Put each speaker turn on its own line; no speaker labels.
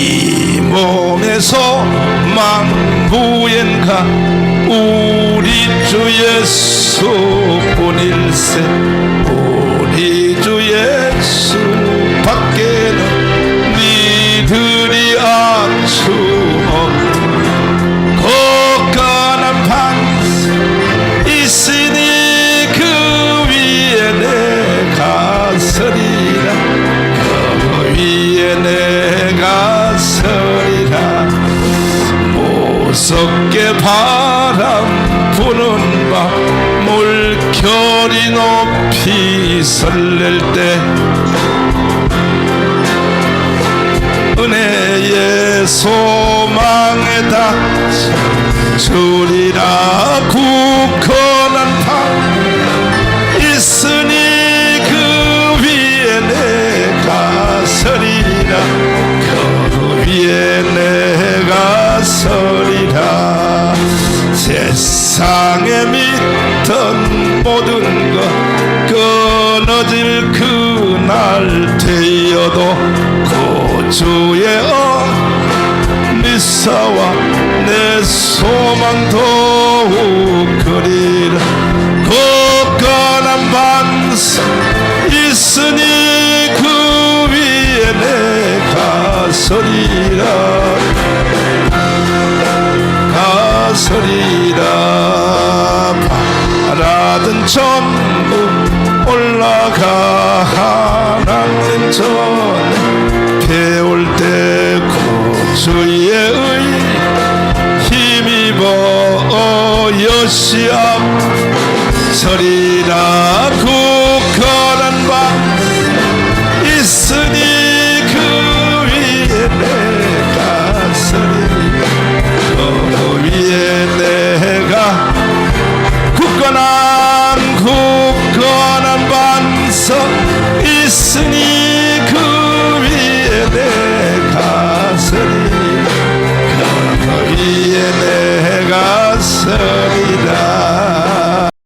이 소망 부엔가 우리 주 예수뿐일세 무섭게 바람 부는 밤 물결이 높이 설렐 때 은혜의 소망에 닿지 주리라 굳건한 방 있으니 그 위에 내가 서리라 그 위에 내가 서 세상에 믿던 모든 것 끊어질 그날 되어도 구주의 어 미사와 내 소망 더욱 그리라 굳건한 반석 있으니 그 위에 내가 서리라. 가서리라 바라던 천국 올라가. 하나님 전에 배울 때 구주의 의 힘입어 서리라 굳 있으니